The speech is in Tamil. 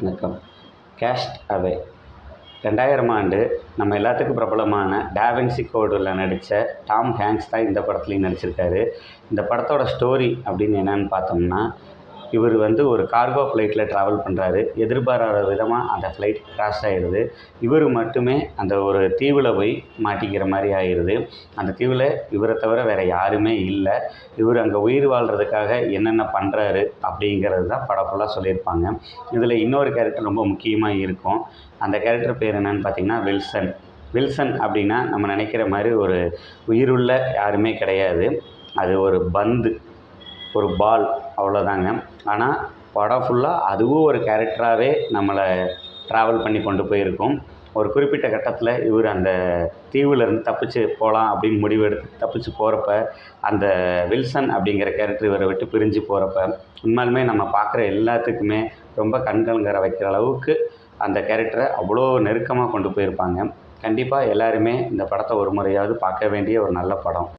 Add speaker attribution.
Speaker 1: வணக்கம். கேஸ்ட் அவே ரெண்டாயிரம் ஆண்டு நம்ம எல்லாத்துக்கும் பிரபலமான டாவின்சி கோடில் நடித்த டாம் ஹேங்க்ஸ் தான் இந்த படத்துலையும் நடிச்சிருக்காரு. இந்த படத்தோட ஸ்டோரி அப்படின்னு என்னன்னு பார்த்தோம்னா இவர் வந்து ஒரு கார்கோ ஃப்ளைட்டில் ட்ராவல் பண்ணுறாரு எதிர்பாராத விதமாக அந்த ஃப்ளைட் கிராஷ் ஆகிடுது இவர் மட்டுமே அந்த ஒரு தீவில் போய் மாட்டிக்கிற மாதிரி ஆயிடுது அந்த தீவில் இவரை தவிர வேறு யாருமே இல்லை. இவர் அங்கே உயிர் வாழ்கிறதுக்காக என்னென்ன பண்ணுறாரு அப்படிங்கிறது தான் படம் ஃபுல்லாக சொல்லியிருப்பாங்க. இதில் இன்னொரு கேரக்டர் ரொம்ப முக்கியமாக இருக்கும். அந்த கேரக்டர் பேர் என்னன்னு பார்த்தீங்கன்னா வில்சன். வில்சன் அப்படின்னா நம்ம நினைக்கிற மாதிரி ஒரு உயிருள்ள யாருமே கிடையாது. அது ஒரு பந்து. ஒரு பால் அவ்வளோதாங்க ஆனால் படம் ஃபுல்லாக அதுவும் ஒரு கேரக்டராகவே நம்மளை ட்ராவல் பண்ணி கொண்டு போயிருக்கும். ஒரு குறிப்பிட்ட கட்டத்தில் இவர் அந்த தீவுலேருந்து தப்பிச்சு போகலாம் அப்படின்னு முடிவெடுத்து தப்பிச்சு போகிறப்ப அந்த வில்சன் அப்படிங்கிற கேரக்டர் இவரை விட்டு பிரிஞ்சு போகிறப்ப உண்மையாலுமே நம்ம பார்க்குற எல்லாத்துக்குமே ரொம்ப கண்கலங்கர வைக்கிற அளவுக்கு அந்த கேரக்டரை அவ்வளோ நெருக்கமாக கொண்டு போயிருப்பாங்க. கண்டிப்பாக எல்லாருமே இந்த படத்தை ஒரு முறையாவது பார்க்க வேண்டிய ஒரு நல்ல படம்.